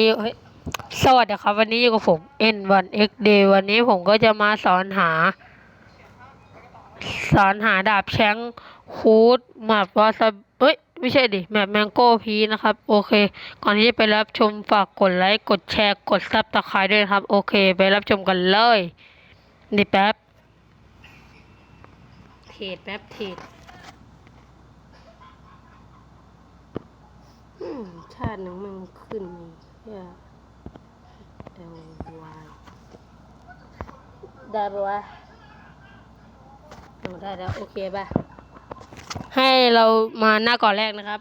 นี้สวัสดีครับวันนี้อยู่กับผม N1XD วันนี้ผมก็จะมาสอนหา สอนหาดาบแชงคูดแมปวาซาเอ้ยไม่ใช่ดิแมปแมงโก้พีนะครับ โอเค ก่อนที่จะไปรับชมฝากกดไลค์ กดแชร์กดซับตะไคร้ด้วยครับ โอเค ไปรับชมกันเลยนี่แป๊บเทรดแป๊บเทรดชาติหนึ่งมันขึ้น นี่เพื่อ L Y ได้ปะวะโอ้ได้แล้วโอเคป่ะ ให้เรามาหน้าก่อนแรกนะครับ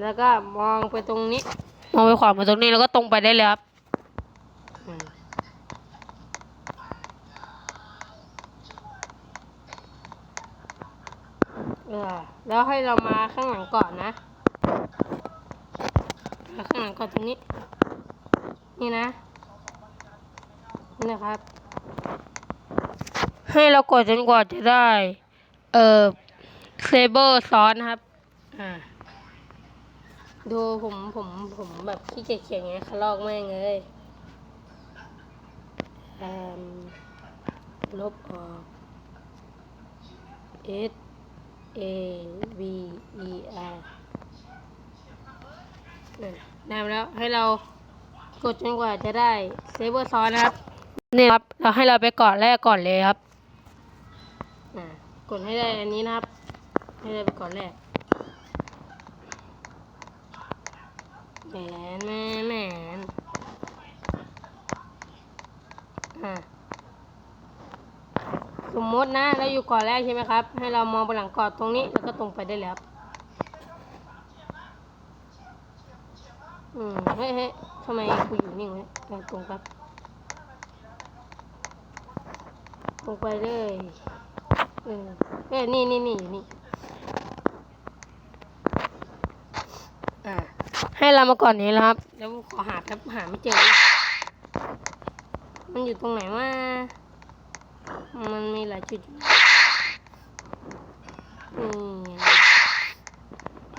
แล้วก็มองไปตรงนี้ มองไปขวามาตรงนี้แล้วก็ตรงไปได้เลยครับอืมเออแล้วให้เรามาข้างหลังก่อนนะมา ข้างหลังก่อนตรงนี้ นี่นะ นี่นะครับ ให้เรากดจนกว่าจะได้ เอ่อเซเบอร์ซ้อนครับ อ่า ดูผมผมผมแบบขี้เกียจเขียนไงคลอกแม่งเลยแอมลบออก S A V E R อะได้มาแล้วให้เรากดจนกว่าจะได้เซเบอร์ซ้อนนะครับนี่ครับเราให้เราไปก่อนแรกก่อนเลยครับอ่ากดให้ได้อันนี้นะครับ ให้ได้ไปก่อนแรกแหมนแหมนแหมนอ่าสมมตินะเราอยู่ก่อนแรกใช่ไหมครับ ให้เรามองไปหลังก่อนตรงนี้แล้วก็ตรงไปได้แล้วครับ อืมเฮ้ยเฮ้ยทำไมกูอยู่นิ่งวะเนี่ยเออตรงครับตรงไปเลยเออเอ้ยนี่นี่นี่อยู่นี่อ่าให้เรามาก่อนนี้แล้วครับเดี๋ยวขอหาแป๊บหาไม่เจอ มันอยู่ตรงไหนว่ามันมีหลายจุดอยู่นี่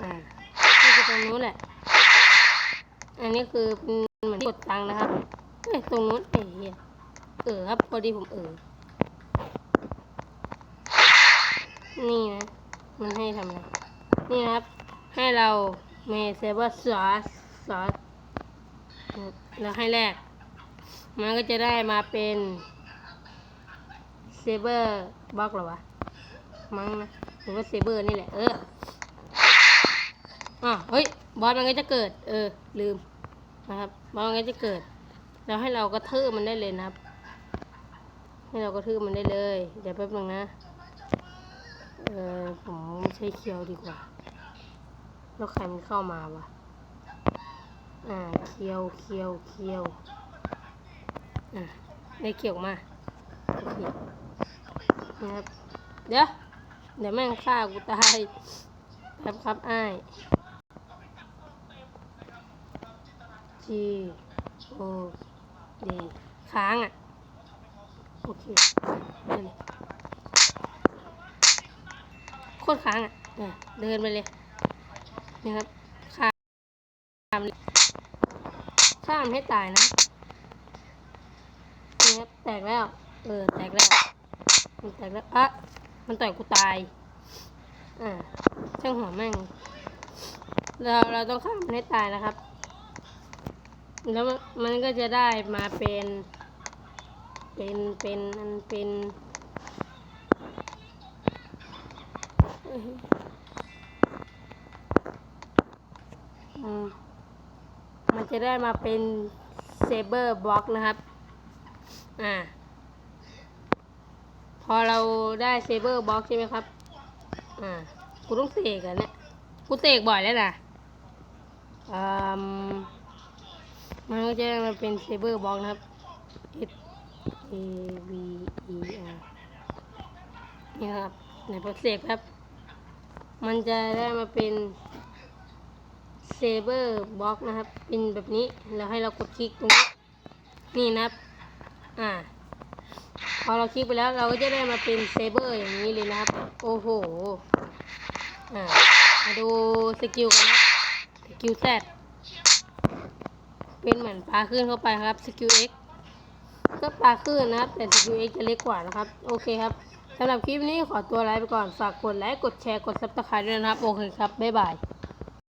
อ่านี่คือตรงนู้นแหละ อันนี้คือเป็นเหมือนกดตังค์นะครับเอ้ยตรงนู้นเอ้ยเออครับพอดีผมเออนี่นะ มันให้ทำอะไร นี่นะครับ ให้เราเมเซเบอร์ซอสซอสแล้วให้แรก มันก็จะได้มาเป็นเซเบอร์บล็อกหรอวะ มั้งนะหรือว่าเซเบอร์นี่แหละ เอออะเฮ้ย บอสมันก็จะเกิด เออ ลืม นะครับบอสมันจะเกิด แล้วให้เรากระทืบมันได้เลยนะครับ ให้เรากระทืบมันได้เลยเดี๋ยวแป๊บนึงนะ เออผมใช้เคียวดีกว่า แล้วใครมันเข้ามาวะ อ่าเคียวเคียวเคียวอะได้เคียวมาโอเคนะครับ เดี๋ยว เดี๋ยวแม่งฆ่ากูตายแป๊บครับอ้าย G O D ค้างอะ โอเคได้เลยโคตรค้างอะ เดินไปเลยนี่ครับข้ามเลยข้ามให้ตายนะนี่ครับ แตกแล้ว เออ แตกแล้ว มันแตกแล้ว อะ มันต่อยกูตาย อ่าช่างหัวแม่ง เรา เราต้องข้ามให้ตายนะครับ แล้วมันก็จะได้มาเป็น เป็นเป็นอันเป็นอืมมันจะได้มาเป็นเซเบอร์บล็อกนะครับ อ่า พอเราได้เซเบอร์บล็อกใช่ไหมครับ อ่า กูต้องเสกกันเนี่ย กูเสกบ่อยแล้วนะอ่า มันก็จะมาเป็นเซเบอร์บล็อกนะครับ S A V E R นี่ครับในโปรเซสครับ มันจะได้มาเป็นเซเบอร์บล็อกนะครับ เป็นแบบนี้แล้วให้เรากดคลิกตรงนี้นี่นะครับ อ่า พอเราคลิกไปแล้วเราก็จะได้มาเป็นเซเบอร์อย่างนี้เลยนะครับ โอ้โห อ่า มาดูสกิลกันนะกิลแซด เป็นเหมือนปลาขึ้นเข้าไปครับสกิลเอ็กก็ปลาขึ้นนะครับ แต่สกิลเอ็กจะเล็กกว่านะครับ โอเคครับสำหรับคลิปนี้ขอตัวลาไปก่อน ฝากกดไลค์ กดแชร์ กดซับสไครต์ด้วยนะครับ โอเคครับ บ๊ายบาย